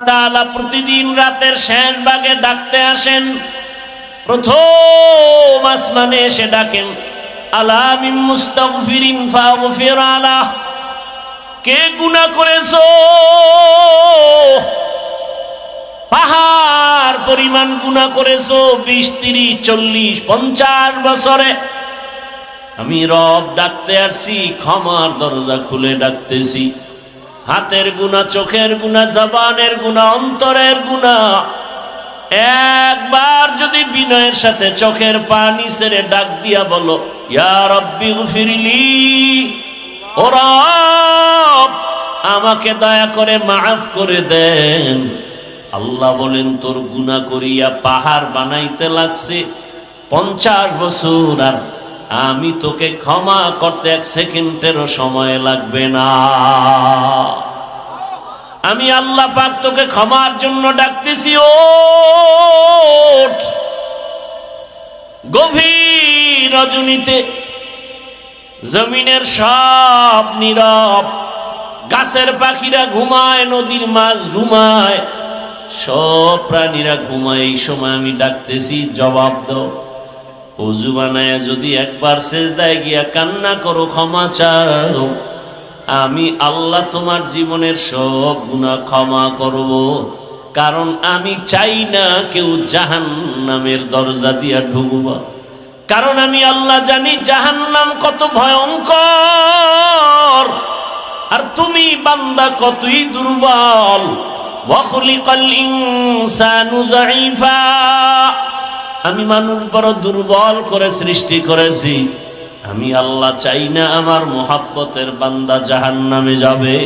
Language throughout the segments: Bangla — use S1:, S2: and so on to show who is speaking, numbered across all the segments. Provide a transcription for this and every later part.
S1: তাআলা প্রতিদিন রাতের শেষ ভাগে ডাকতে আসেন। প্রথম আসমানে এসে ডাকেন করেছ? পাহাড় পরিমাণ বিশ, তিরিশ, চল্লিশ, পঞ্চাশ বছরে। আমি রব ডাকতে আসছি, ক্ষমার দরজা খুলে ডাকতেছি। হাতের গুণা, চোখের গুণা, জবানের গুণা, অন্তরের গুণা। একবার যদি বিনয়ের সাথে চোখের পানি ছেড়ে ডাক দিয়া বলো, ইয়া রব্বি ফিরিলি ও রব, আমাকে দয়া করে মাফ করে দেন। আল্লাহ বলেন, তোর গুণা করিয়া পাহাড় বানাইতে লাগছে পঞ্চাশ বছর আর আমি তোকে ক্ষমা করতে এক সেকেন্ডেরও সময় লাগবে না। আমি আল্লাহ পাক তোকে ক্ষমার জন্য ডাকতেছি, ওঠ। গভীর রজনীতে জমিনের সব নীরব গাছের পাখিরা ঘুমায়, নদীর মাছ ঘুমায়, সব প্রাণীরা ঘুমায়। এই সময় আমি ডাকতেছি, জবাব দাও। অজু বানায় যদি একবার সেজদায় গিয়া কান্না করো, ক্ষমা চাও। আমি আল্লাহ তোমার জীবনের সব গুণা ক্ষমা করব। কারণ আমি চাই না কেউ জাহান নামের দরজা দিয়া ঢুকব কারণ আমি আল্লাহ জানি জাহান নাম কত ভয়ঙ্কর। আর তুমি বান্দা কতই দুর্বল। ওয়াখলিকাল ইনসানু যাইফা। আমি মানুষ বড় দুর্বল করে সৃষ্টি করেছি। আমি আল্লাহ চাই না আমার মোহাব্বতের বান্দা জাহান নামে যাবে।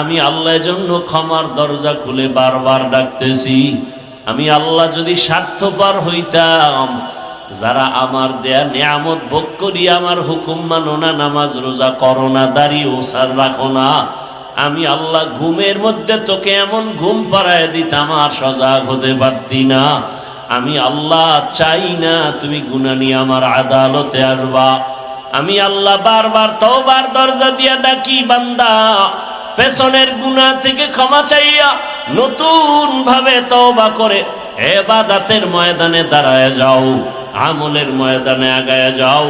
S1: আমি আল্লাহর জন্য ক্ষমার দরজা খুলে বারবার ডাকতেছি। আমি আল্লাহ যদি স্বার্থপর হইতাম, যারা আমার দেয়া নিয়ামত ভোগ করি আমার হুকুম মানো না, নামাজ, রোজা করো না দাঁড়িয়ে ওসার রাখো না, আমি আল্লাহ ঘুমের মধ্যে তোকে এমন ঘুম পাড়ায় দিতাম, আর সজাগ হতে পারতি না। আমি আল্লাহ চাই না তুমি গুণা নিয়ে আমার আদালতে আসবা। আমি আল্লাহ বারবার তওবার দরজা দিয়া ডাকি, বান্দা, পেছনের গুণা থেকে ক্ষমা চাইয়া নতুন ভাবে তওবা করে এবাদাতের ময়দানে দাঁড়ায় যাও, আমলের ময়দানে আগায় যাও।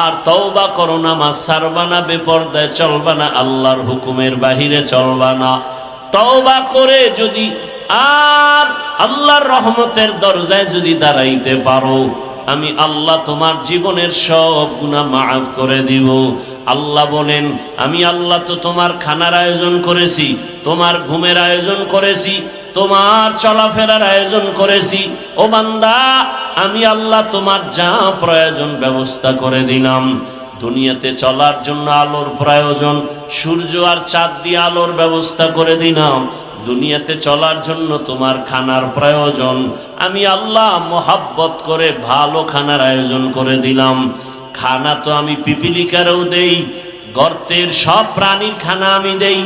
S1: আর তওবা করো না মা সারবানা বেপর্দায় চলবা না, আল্লাহর হুকুমের বাহিরে চলবা না। তওবা করে যদি আর আল্লাহর রহমতের দরজায় যদি দাঁড়াইতে পারো, আমি আল্লাহ তোমার জীবনের সব গুণা মাফ করে দিব। আল্লাহ বলেন, আমি আল্লাহ তো তোমার খানার আয়োজন করেছি, তোমার ঘুমের আয়োজন করেছি, তোমার চলাফেরার আয়োজন করেছি। ও বান্দা, আমি আল্লাহ তোমার যা প্রয়োজন ব্যবস্থা করে দিলাম। দুনিয়াতে চলার জন্য আলোর প্রয়োজন, সূর্য আর চাঁদ দিয়ে আলোর ব্যবস্থা করে দিলাম। দুনিয়াতে চলার জন্য তোমার খানার প্রয়োজন। আমি আল্লাহ মোহাব্বত করে ভালো খানার আয়োজন করে দিলাম। খানা তো আমি পিপিলিকারও দেই, গর্তের সব প্রাণীর খানা আমি দেই,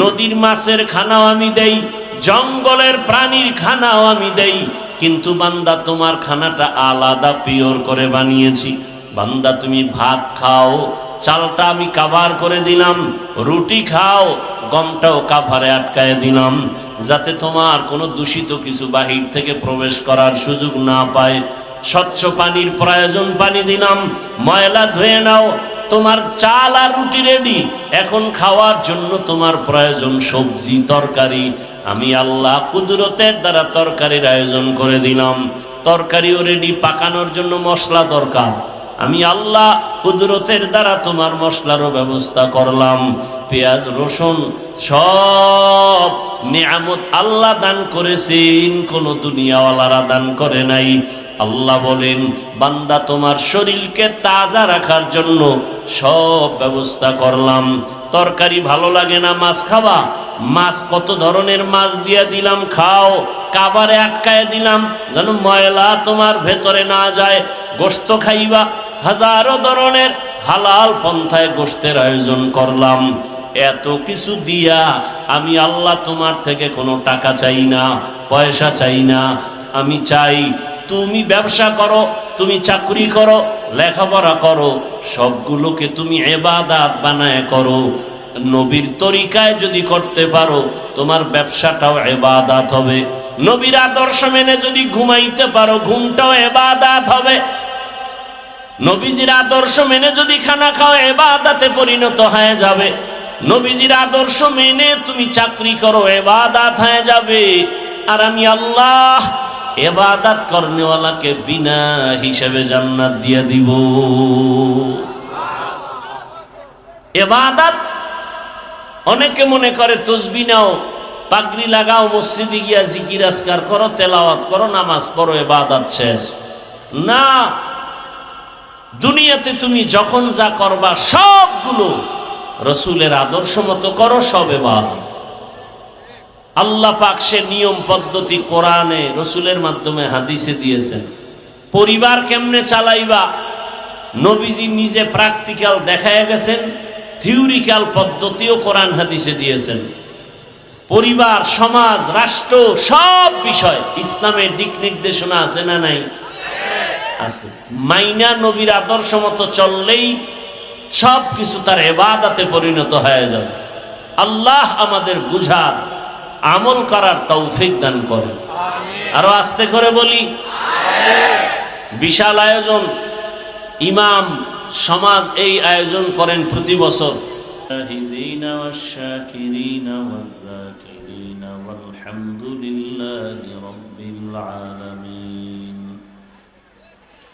S1: নদীর মাছের খানাও আমি দেই, জঙ্গলের প্রাণীর খানাও আমি দেই। কিন্তু বান্দা, তোমার খানাটা আলাদা পিওর করে বানিয়েছি। বান্দা, তুমি ভাত খাও চালটা আমি কাভার করে দিলাম, রুটি খাও, গমটাও কাভারে আটকায় দিলাম, যাতে তোমার কোনো দূষিত কিছু বাহির থেকে প্রবেশ করার সুযোগ না পায়। স্বচ্ছ পানির প্রয়োজন পানি দিলাম, ময়লা ধুয়ে নাও, তোমার চাল আর রুটি রেডি এখন খাওয়ার জন্য তোমার প্রয়োজন সবজি, তরকারি। আমি আল্লাহ কুদরতের দ্বারা তরকারির আয়োজন করে দিলাম। তরকারিও রেডি পাকানোর জন্য মশলা দরকার। আমি আল্লাহ কুদরতের দ্বারা তোমার মশলারও ব্যবস্থা করলাম। পেঁয়াজ, রসুন সব নিয়ামত আল্লাহ দান করেছেন, কোন দুনিয়াওয়ালারা দান করে নাই। আল্লাহ বলেন, বান্দা তোমার শরীরকে তাজা রাখার জন্য সব ব্যবস্থা করলাম। তরকারি ভালো লাগে না, মাছ খাবা মাছ কত ধরনের মাছ দিয়া দিলাম, খাও। কাবারে আটকায় দিলাম, যেন ময়লা তোমার ভেতরে না যায়। গোস্ত খাইবা হাজারো ধরনের হালাল পন্থায় গোস্তের আয়োজন করলাম। এত কিছু দিয়া আমি আল্লাহ তোমার থেকে কোনো টাকা চাই না, পয়সা চাই না। আমি চাই তুমি ব্যবসা করো, তুমি চাকরি করো, লেখাপড়া করো, সবগুলোকে তুমি এবাদাত বানায় করো। নবীর তরিকায় যদি করতে পারো, তোমার ব্যবসাটাও এবাদাত হবে। নবীর আদর্শ মেনে যদি ঘুমাইতে পারো, ঘুমটাও এবাদাত হবে। নবীজির আদর্শ মেনে যদি খানা খাও, এবাদাতে পরিণত হয়ে যাবে। নবীজির আদর্শ মেনে তুমি চাকরি করো, এবাদাত হয়ে যাবে। আর আমি আল্লাহ এবাদাত করনেওয়ালাকে বিনা হিসেবে জান্নাত দিয়ে দিব। এবাদাত অনেকে মনে করে, তসবি নাও, পাগড়ি লাগাও, মসজিদে গিয়া জিকির আসকার করো, তেলাওয়াত করো, নামাজ পড়ো, এবাদাত শেষ। না দুনিয়াতে তুমি যখন যা করবা, সবগুলো রসুলের আদর্শ মতো করো, সব আল্লাহ পাক সে নিয়ম পদ্ধতি কোরআনে, রসুলের মাধ্যমে হাদিসে দিয়েছেন। পরিবার কেমনে চালাইবা? নবীজি নিজে প্র্যাকটিক্যাল দেখায় গেছেন থিওরিক্যাল পদ্ধতিও কোরআন হাদিসে দিয়েছেন। পরিবার, সমাজ, রাষ্ট্র, সব বিষয়, ইসলামের দিক নির্দেশনা আছে না নাই? আছে মাইনা নবীর আদর্শ মতো চললেই সব কিছু তার এবাদাতে পরিণত হয়ে যাবে আল্লাহ আমাদের বুঝার আমল করার তৌফিক দান করে আরো আস্তে করে বলি বিশাল আয়োজন ইমাম সমাজ এই আয়োজন করেন প্রতি বছর الشاهدين والشاكرين والذاكرين والحمد لله رب العالمين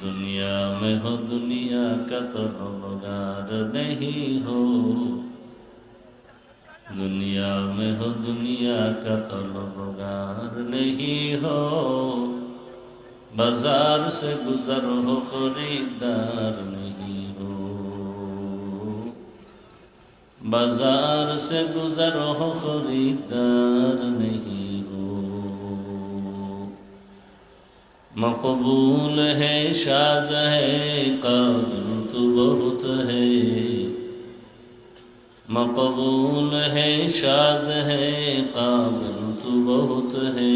S1: दुनिया में हो दुनिया का तो रोगार नहीं हो दुनिया में हो दुनिया का तो रोगार नहीं हो बाजार से गुजर हो खरीदार नहीं हो बाजार से गुजर हो खरीदार नहीं مقبول ہے شاز ہے قابل تو بہت ہے مقبول ہے شاز ہے قابل تو بہت ہے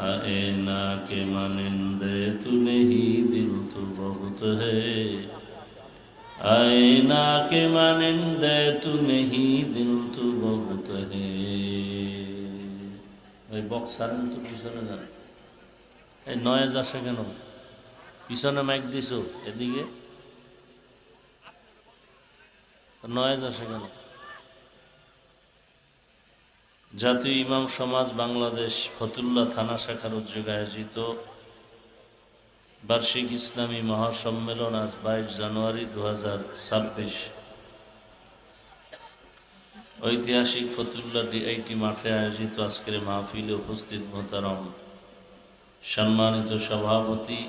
S1: آئے نا کے مانندے تو نہیں دل تو بہت ہے آئے نا کے مانندے تو نہیں دل تو بہت ہے بکسر تو پیچھے نہ এই নয়েজ আসে কেন? পিছনে মাইক দিছো, এদিকে? নয়েজ আসে কেন? জাতীয় ইমাম সমাজ বাংলাদেশ ফতুল্লা থানা শাখার উদ্যোগে আয়োজিত বার্ষিক ইসলামী মহাসম্মেলন আজ বাইশ জানুয়ারি দু ঐতিহাসিক ফতুল্লা ডিআইটি মাঠে আয়োজিত আজকের মাহফিলে উপস্থিত মোহতারম সম্মানিত সভাপতি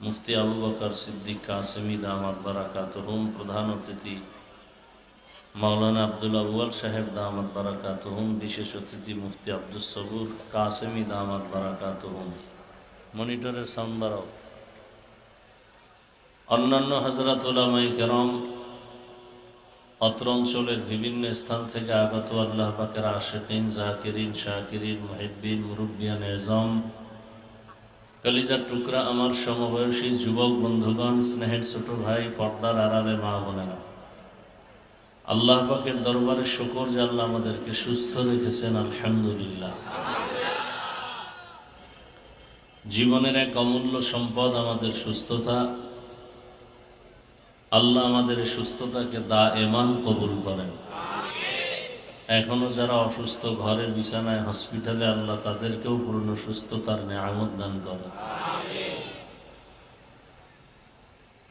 S1: মুফতি আবু বকর সিদ্দিক কাসেমি দামাত বারাকাত হুম, প্রধান অতিথি মাওলানা আব্দুল আউয়াল সাহেব দামাত বারাকাত হুম, বিশেষ অতিথি মুফতি আব্দুল সবুর কাসেমি দামাত বারাকাত হুম। মনিটরের সাউন্ড অন্যান্য হজরত ওলামাই কেরম অত্র অঞ্চলের বিভিন্ন স্থান থেকে আগত আল্লাহ পাকের আশেকিন, জাকিরিন, শাকিরিন মহিবিন মুরব্বিয়ান, এজম কলিজার টুকরা আমার সমবয়সী যুবক বন্ধুগণ, স্নেহের ছোট ভাই, পর্দার আড়ালে মা বোনেরা। আল্লাহ পাকের দরবারে শুকর যে আল্লাহ আমাদেরকে সুস্থ রেখেছেন, আলহামদুলিল্লাহ। জীবনের এক অমূল্য সম্পদ আমাদের সুস্থতা। আল্লাহ আমাদের সুস্থতাকে দা এমান কবুল করেন। এখনও যারা অসুস্থ, ঘরের বিছানায় হসপিটালে আল্লাহ তাদেরকেও পূর্ণ সুস্থতার নেয়ামত দান করে।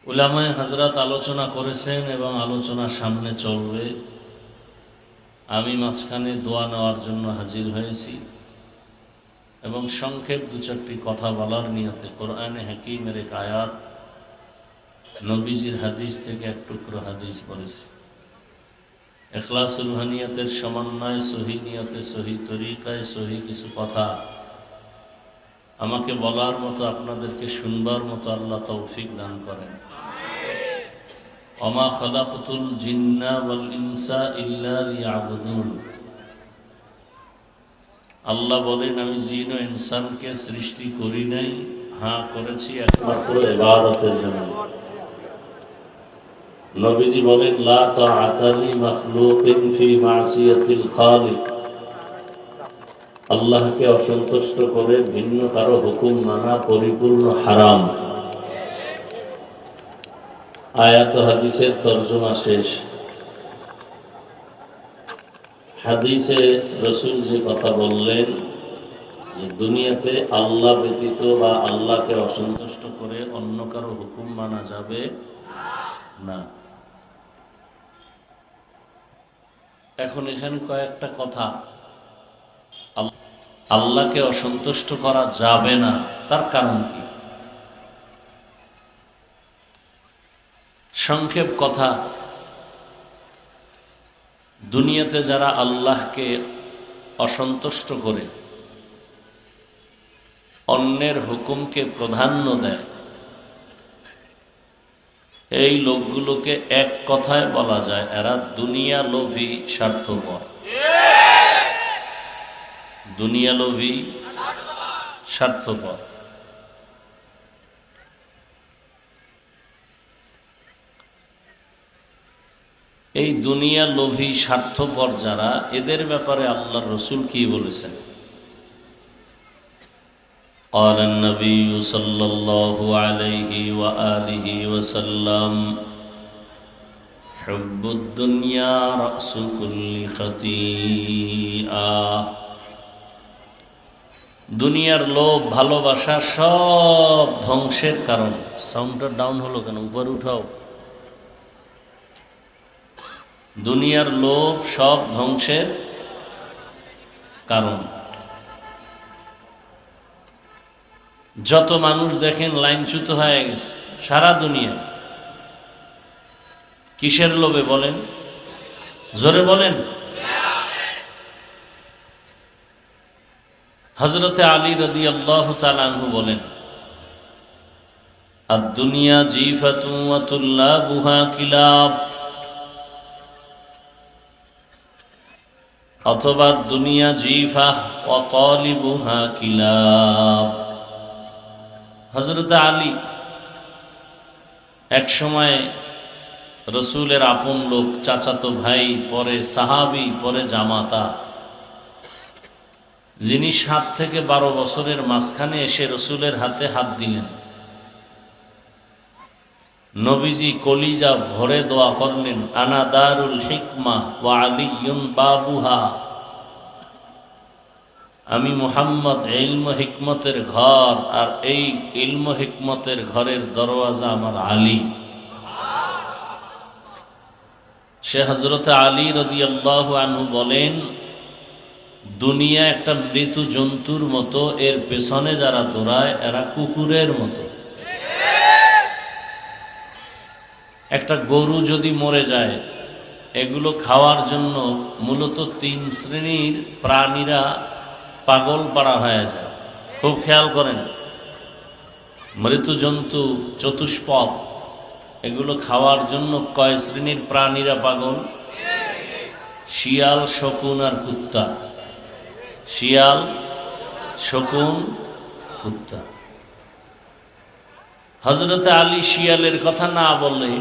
S1: উলামায় হাজরাত আলোচনা করেছেন এবং আলোচনা সামনে চলবে। আমি মাঝখানে দোয়া নেওয়ার জন্য হাজির হয়েছি এবং সংক্ষেপ দু চারটি কথা বলার নিয়তে কোরআনে হাকিমের এক আয়াত নবীজির হাদিস থেকে এক টুকরো হাদিস পড়েছি। এখলাসুল হানিয়াতের সমন্বয়, সহি নিয়তে, সহি তরিকায়, সহি কিছু কথা। আমাকে বলার মতো, আপনাদেরকে শুনবার মতো আল্লাহ তৌফিক দান করেন। অমা খলাকতুল জিন্না ওয়াল ইনসা ইল্লা লিয়াবুদুন। আল্লাহ বলেন, আমি জিন ও ইনসানকে সৃষ্টি করি নাই হ্যাঁ করেছি একমাত্র ইবাদতের জন্য। নবীজি বলেন, লা তাআতালি মাখলুকিন ফি মাসিয়াতিল খালিক। আল্লাহকে অসন্তুষ্ট করে ভিন্ন কারও হুকুম মানা পরিপূর্ণ হারাম। আয়াত হাদিসের তর্জমা শেষ। হাদিসে রসুল যে কথা বললেন যে, দুনিয়াতে আল্লাহ ব্যতীত বা আল্লাহকে অসন্তুষ্ট করে অন্য কারও হুকুম মানা যাবে না। এখন এখানে কয়েকটা কথা। আল্লাহকে অসন্তুষ্ট করা যাবে না। তার কারণ কি? সংক্ষেপ কথা। দুনিয়াতে যারা আল্লাহকে অসন্তুষ্ট করে, অন্যের হুকুমকে প্রাধান্য দেয় এই লোকগুলোকে এক কথায় বলা যায়, এরা দুনিয়া লোভী স্বার্থপর। দুনিয়া লোভী স্বার্থপর। এই দুনিয়া লোভী স্বার্থপর যারা, এদের ব্যাপারে আল্লাহর রসুল কি বলেছেন? قال النبي صلى الله عليه وآله وسلم حب الدنيا رأس كل خطيئة দুনিয়ার লোভ ভালোবাসা সব ধ্বংসের কারণ সাউন্ডটা ডাউন হলো কেন উপরে উঠাও দুনিয়ার লোভ সব ধ্বংসের কারণ যত মানুষ দেখেন লাইনচ্যুত হয়ে গেছে, সারা দুনিয়া। কিসের লোভে বলেন? জোরে বলেন। হজরতে আলী রদি আল্লাহ তালু বলেন আর দুনিয়া জিফাতুল্লাহ বুহা কিলাব। অথবা দুনিয়া জিফা অতলিবুহা কিলাব। হজরত আলী এক সময় রসুলের আপন লোক, চাচাতো ভাই, পরে সাহাবি, পরে জামাতা, যিনি সাত থেকে বারো বছরের মাঝখানে এসে রসুলের হাতে হাত দিলেন। নবীজি কলিজা ভরে দোয়া করলেন, আনা দারুল হিকমা ওয়া আলিয়ুন বাবুহা। আমি মোহাম্মদ ইলম হিকমতের ঘর আর এই ইলম হিকমতের ঘরের দরওয়াজা আমার আলী। সে হজরত আলী রদি আল্লাহ আনহু বলেন, দুনিয়া একটা মৃত জন্তুর মতো, এর পেছনে যারা দৌড়ায়, এরা কুকুরের মতো। একটা গরু যদি মরে যায়, এগুলো খাওয়ার জন্য মূলত তিন শ্রেণির প্রাণীরা পাগল পাড়া হয়ে যায়। খুব খেয়াল করেন মৃত জন্তু চতুষ্পদ, এগুলো খাওয়ার জন্য কয় শ্রেণির প্রাণীরা পাগল? শিয়াল, শকুন আর কুত্তা। শিয়াল, শকুন, কুত্তা। হজরতে আলী শিয়ালের কথা না বললে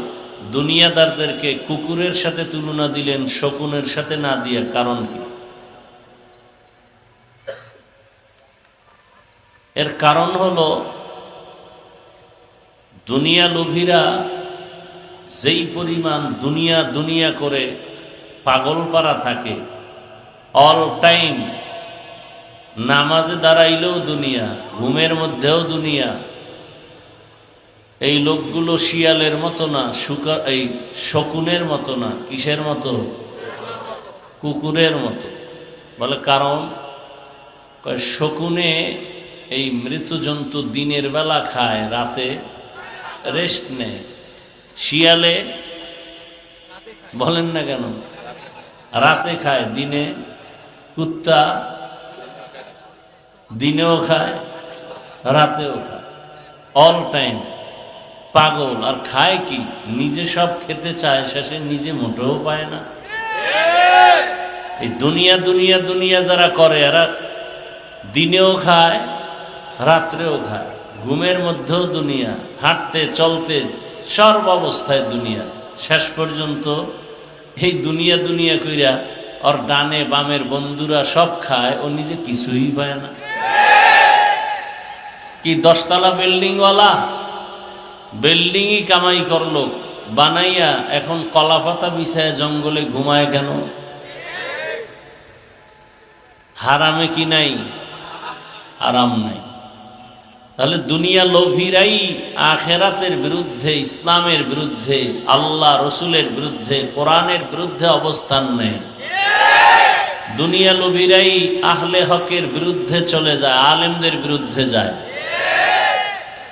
S1: দুনিয়াদারদেরকে কুকুরের সাথে তুলনা দিলেন, শকুনের সাথে না দিয়া কারণ কি? এর কারণ হল, দুনিয়া লোভীরা যেই পরিমাণ দুনিয়া দুনিয়া করে পাগল পারা থাকে অল টাইম নামাজে দাঁড়াইলেও দুনিয়া, ঘুমের মধ্যেও দুনিয়া। এই লোকগুলো শিয়ালের মতো না, শুকা, এই শকুনের মতো না, কিসের মতো? কুকুরের মতো। বলে কারণ? শকুনে এই মৃত জন্তু দিনের বেলা খায়, রাতে রেস্ট নেয়। শিয়ালে বলেন না কেন? রাতে খায়, দিনে কুত্তা দিনেও খায়, রাতেও খায়। অল টাইম পাগল। আর খায় কি? নিজে সব খেতে চায়, শেষে নিজে মোটেও পায় না। এই দুনিয়া দুনিয়া দুনিয়া যারা করে, এরা দিনেও খায় রাত্রেও খায় ঘুমের মধ্যেও দুনিয়া, হাঁটতে, চলতে, সর্ব অবস্থায় দুনিয়া। শেষ পর্যন্ত এই দুনিয়া দুনিয়া কইরা ওর ডানে, বামের বন্ধুরা সব খায়, ও নিজে কিছুই পায় না। কি দশতলা বিল্ডিংওয়ালা? বিল্ডিংই কামাই করল, বানাইয়া এখন কলাপাতা বিছায় জঙ্গলে ঘুমায় কেন? হারামে কি নাই? আরাম নাই। তাহলে দুনিয়া লোভীরাই আখেরাতের বিরুদ্ধে, ইসলামের বিরুদ্ধে, আল্লাহ রসুলের বিরুদ্ধে, কোরআনের বিরুদ্ধে অবস্থান নেয়। দুনিয়া লোভীরাই আহলে হকের বিরুদ্ধে চলে যায়, আলেমদের বিরুদ্ধে যায়।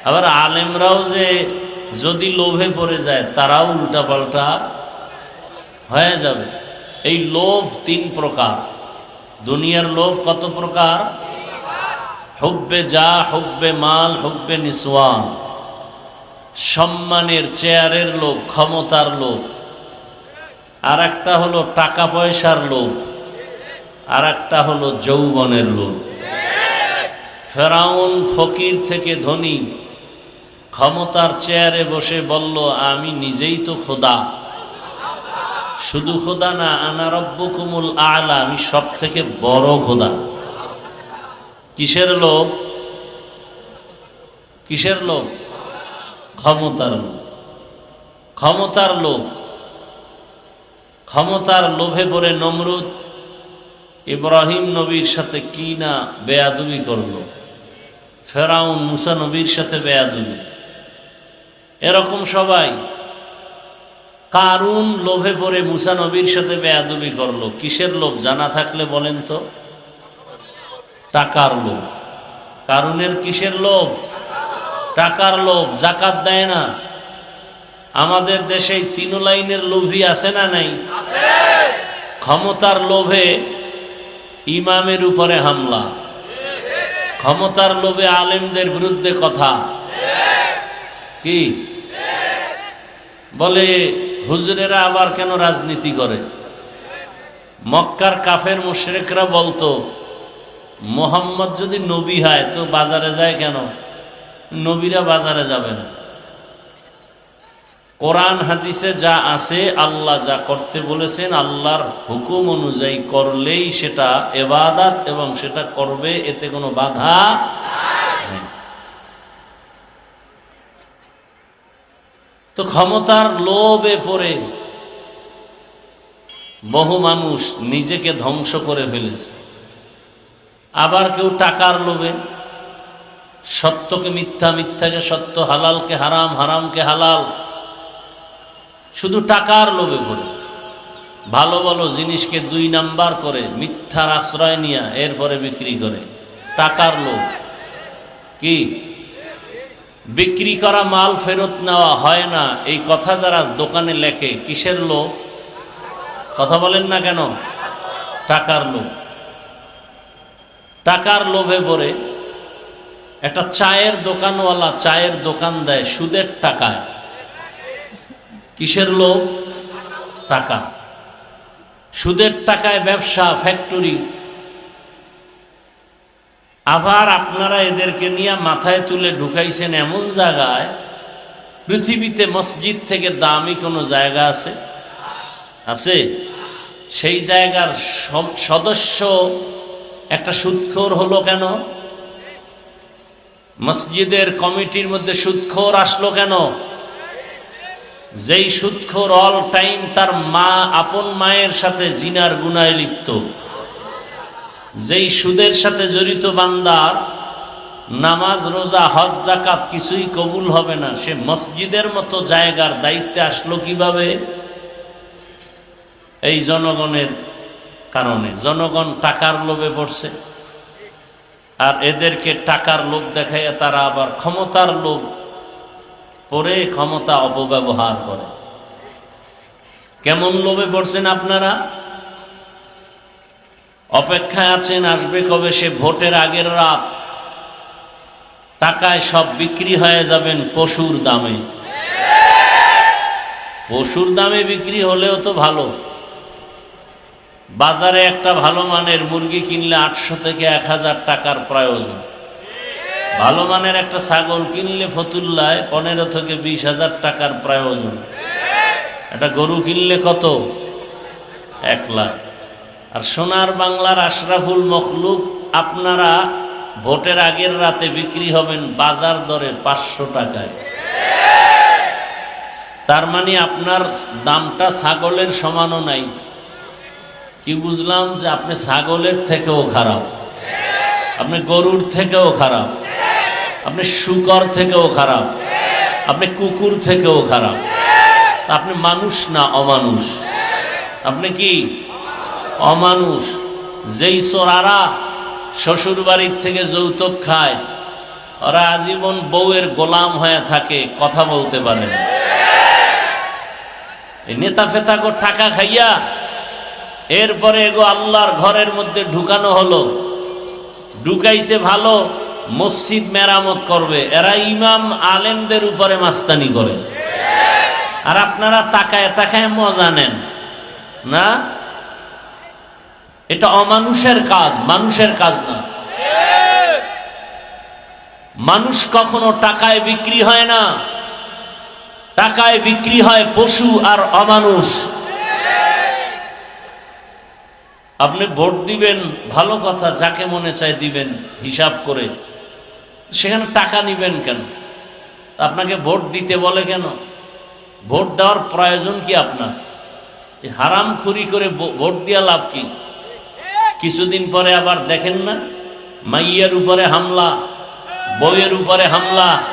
S1: আবার আলেমরাও যে যদি লোভে পড়ে যায়, তারাও উল্টাপাল্টা হয়ে যাবে। এই লোভ তিন প্রকার। দুনিয়ার লোভ কত প্রকার? হুব্বে যা, হুব্বে মাল, হুব্বে নিসওয়ান সম্মানের চেয়ারের লোভ ক্ষমতার লোভ আর একটা হলো টাকা পয়সার লোভ আর একটা হলো যৌবনের লোভ ফেরাউন ফকির থেকে ধনী। ক্ষমতার চেয়ারে বসে বলল, আমি নিজেই তো খোদা। শুধু খোদা না, আনা রব্বকুমুল আলা, আমি সব থেকে বড় খোদা। কিসের লোক কিসের লোক ক্ষমতার লোক ক্ষমতার লোক ক্ষমতার লোভে পড়ে নমরুদ ইব্রাহিম নবীর সাথে কি না বেয়াদুবি করল? ফেরাউন মুসা নবীর সাথে বেয়াদুবি। এরকম সবাই। কারুন লোভে পড়ে মুসা নবীর সাথে বেয়াদুবি করল। কিসের লোভ? জানা থাকলে বলেন তো। টাকার লোভ। কারুনের কিসের লোভ? টাকার লোভ, জাকাত দেয় না। আমাদের দেশে তিন লাইনের লোভী আছে না নাই? ক্ষমতার লোভে ইমামের উপরে হামলা। ক্ষমতার লোভে আলেমদের বিরুদ্ধে কথা। কি? বলে, হুজুরেরা আবার কেন রাজনীতি করে? মক্কার কাফের মুশরেকরা বলতো মোহাম্মদ যদি নবী হয়, তো বাজারে যায় কেন? নবীরা বাজারে যাবে না। কোরআন হাদিসে যা আছে, আল্লাহ যা করতে বলেছেন, আল্লাহর হুকুম অনুযায়ী করলেই সেটা এবাদাত এবং সেটা করবে, এতে কোনো বাধা তো ক্ষমতার লোভে পড়ে বহু মানুষ নিজেকে ধ্বংস করে ফেলেছে। আবার কেউ টাকার লোভে সত্যকে মিথ্যা, মিথ্যাকে সত্য, হালালকে হারাম, হারামকে হালাল, শুধু টাকার লোভে পড়ে ভালো ভালো জিনিসকে দুই নাম্বার করে, মিথ্যার আশ্রয় নিয়ে এরপরে বিক্রি করে। টাকার লোভ। কি? বিক্রি করা মাল ফেরত নেওয়া হয় না। এই কথা যারা দোকানে লেখে, কিসের লোভ? কথা বলেন না কেন? টাকার লোভ। টাকার লোভে পড়ে। একটা চায়ের দোকানওয়ালা চায়ের দোকান দেয় সুদের টাকায়। কিসের লোভ? টাকা। সুদের টাকায় ব্যবসা ফ্যাক্টরি আবার আপনারা এদেরকে নিয়ে মাথায় তুলে ঢুকাইছেন এমন জায়গায়, পৃথিবীতে মসজিদ থেকে দামি কোনো জায়গা আছে? আছে। সেই জায়গার সদস্য একটা সুৎখোর হলো কেন? মসজিদের কমিটির মধ্যে সুৎখোর আসলো কেন? যেই সুৎখোর অল টাইম তার মা আপন মায়ের সাথে জিনার গুনায় লিপ্ত। যেই সুদের সাথে জড়িত বান্দার নামাজ, রোজা, হজ জাকাত কিছুই কবুল হবে না, সে মসজিদের মতো জায়গার দায়িত্বে আসলো কীভাবে? এই জনগণের কারণে। জনগণ টাকার লোভে পড়ছে। আর এদেরকে টাকার লোভ দেখাইয়া তারা আবার ক্ষমতার লোভ পরে ক্ষমতা অপব্যবহার করে। কেমন লোভে পড়ছেন আপনারা? অপেক্ষায় আছেন, আসবে কবে? সে ভোটের আগের রাত। টাকায় সব বিক্রি হয়ে যাবেন পশুর দামে। পশুর দামে বিক্রি হলেও তো ভালো। বাজারে একটা ভালো মানের মুরগি কিনলে আটশো থেকে এক হাজার টাকার প্রয়োজন। ভালো মানের একটা ছাগল কিনলে ফতুল্লায় পনেরো থেকে বিশ হাজার টাকার প্রয়োজন। একটা গরু কিনলে কত? এক লাখ। আর সোনার বাংলার আশরাফুল মখলুক, আপনারা ভোটের আগের রাতে বিক্রি হবেন বাজার দরে পাঁচশো টাকায়। তার মানে আপনার দামটা ছাগলের সমানও নাই। কি বুঝলাম যে আপনি ছাগলের থেকেও খারাপ? আপনি গরুর থেকেও খারাপ? আপনি শুকর থেকেও খারাপ? আপনি কুকুর থেকেও খারাপ? আপনি মানুষ না অমানুষ? আপনি কি অমানুষ? যেই চোরারা শ্বশুর বাড়ির থেকে যৌতুক খায়, ওরা আজীবন বউয়ের গোলাম হয়ে থাকে, কথা বলতে পারে নেতা ফেতা টাকা খাইয়া এরপরে এগো আল্লাহর ঘরের মধ্যে ঢুকানো হলো। ঢুকাইছে ভালো, মসজিদ মেরামত করবে। এরা ইমাম আলেমদের উপরে মাস্তানি করে। আর আপনারা তাকায় তাকায় মজা নেন। না? এটা অমানুষের কাজ, মানুষের কাজ না। মানুষ কখনো টাকায় বিক্রি হয় না। টাকায় বিক্রি হয় পশু আর অমানুষ। আপনি ভোট দিবেন, ভালো কথা, যাকে মনে চায় দিবেন, হিসাব করে। সেখানে টাকা নিবেন কেন? আপনাকে ভোট দিতে বলে কেন? ভোট দেওয়ার প্রয়োজন কি আপনার? হারাম খুরি করে ভোট দেওয়া লাভ কি? কিছুদিন পরে আবার দেখেন না? মাইয়ের উপরে হামলা, বউয়ের উপরে হামলা।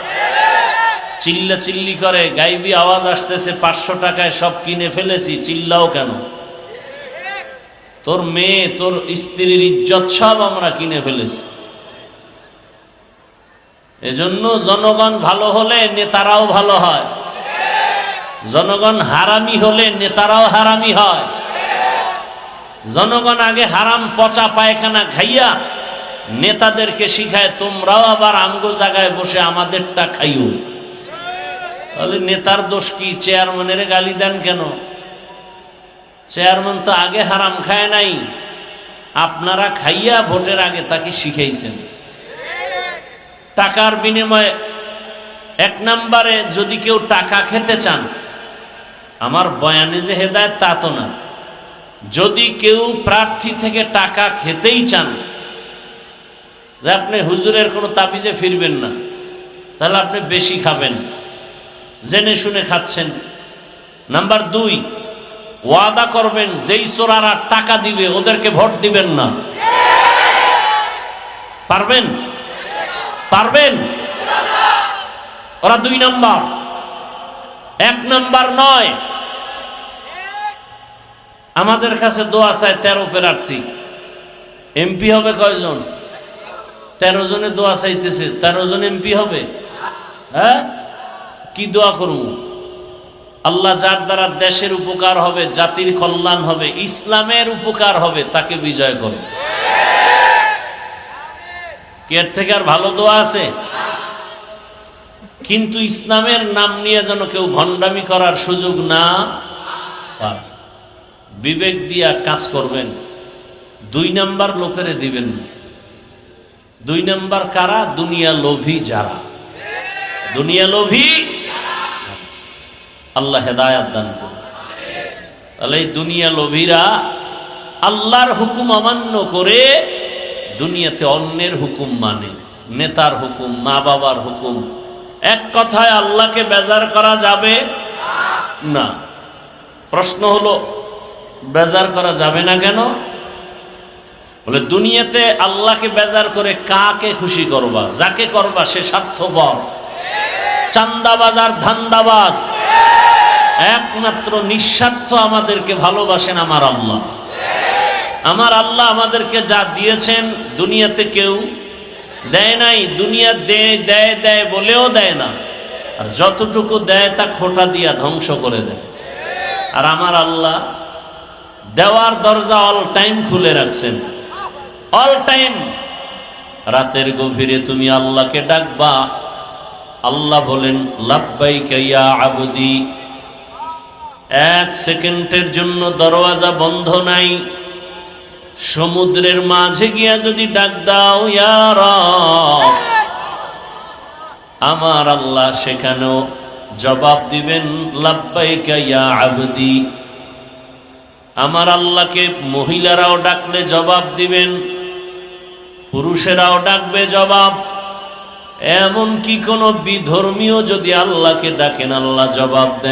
S1: চিল্লা চিল্লি করে, গাইবি আওয়াজ আসতেছে, পাঁচশো টাকায় সব কিনে ফেলেছি, চিল্লাও কেন? তোর মেয়ে, তোর স্ত্রীর ইজ্জত সব আমরা কিনে ফেলেছি। এজন্য জনগণ ভালো হলে নেতারাও ভালো হয়। জনগণ হারামি হলে নেতারাও হারামি হয়। জনগণ আগে হারাম পচা পায়খানা খাইয়া নেতাদেরকে শিখায়, তোমরাও আবার আমগো জায়গায় বসে আমাদেরটা খাইও। তাহলে নেতার দোষ কি? চেয়ারম্যানের গালি দেন কেন? চেয়ারম্যান তো আগে হারাম খায় নাই। আপনারা খাইয়া ভোটের আগে তাকে শিখাইছেন। টাকার বিনিময়ে এক নম্বরে যদি কেউ টাকা খেতে চান, আমার বয়ানে যে হেদায়ত তা তো না। যদি কেউ প্রার্থী থেকে টাকা খেতেই চান, যে আপনি হুজুরের কোনো তাবিজে ফিরবেন না, তাহলে আপনি বেশি খাবেন। জেনে শুনে খাচ্ছেন। নাম্বার দুই ওয়াদা করবেন, যেই চোরারা টাকা দিবে, ওদেরকে ভোট দিবেন না। পারবেন? পারবেন? ওরা দুই নাম্বার। এক নাম্বার নয়। আমাদের কাছে দোয়া চায় তেরো প্রার্থী। এমপি হবে কয়জন? তেরো জনে দোয়া চাইতেছে। তেরো জন এমপি হবে? হ্যাঁ? কি দোয়া করুন আল্লাহ যার দ্বারা দেশের উপকার হবে, জাতির কল্যাণ হবে, ইসলামের উপকার হবে, তাকে বিজয় করে। এর থেকে আর ভালো দোয়া আছে? কিন্তু ইসলামের নাম নিয়ে যেন কেউ ভণ্ডামি করার সুযোগ না বিবেক দিয়া কাজ করবেন। দুই নাম্বার লোকেরে দিবেন। দুই নাম্বার কারা? দুনিয়া লোভী যারা। দুনিয়া লোভী আল্লাহ হেদায়াত দান করুন। তাহলে এই দুনিয়া লোভীরা আল্লাহর হুকুম অমান্য করে দুনিয়াতে অন্যের হুকুম মানে নেতার হুকুম মা বাবার হুকুম। এক কথায় আল্লাহকে বেজার করা যাবে না। প্রশ্ন হলো, বেজার করা যাবে না কেন? বলে, দুনিয়াতে আল্লাহকে বেজার করে কাকে খুশি করবা? যাকে করবা সে স্বার্থপর। চান্দাবাজ আর ধান্দাবাজ। একমাত্র নিঃস্বার্থ আমাদেরকে ভালোবাসেন আমার আল্লাহ। আমার আল্লাহ আমাদেরকে যা দিয়েছেন দুনিয়াতে কেউ দেয় নাই, দুনিয়া দেয় দেয় দেয় বলেও দেয় না। আর যতটুকু দেয় তা খোটা দিয়া ধ্বংস করে দেয়। আর আমার আল্লাহ দেওয়ার দরজা অল টাইম খুলে রাখছেন। অল টাইম রাতের গভীরে তুমি আল্লাহকে ডাকবা। আল্লাহ বলেন, লাব্বাইকা ইয়া আবদি এক সেকেন্ডের জন্য দরওয়াজা বন্ধ নাই। সমুদ্রের মাঝে গিয়া যদি ডাক দাও আমার আল্লাহ সেখানেও জবাব দিবেন আমার আল্লাহকে মহিলারাও ডাকলে জবাব দিবেন, পুরুষেরাও ডাকবে জবাব। এমন কি কোনো বিধর্মীয় যদি আল্লাহকে ডাকেন, আল্লাহ জবাব দেন।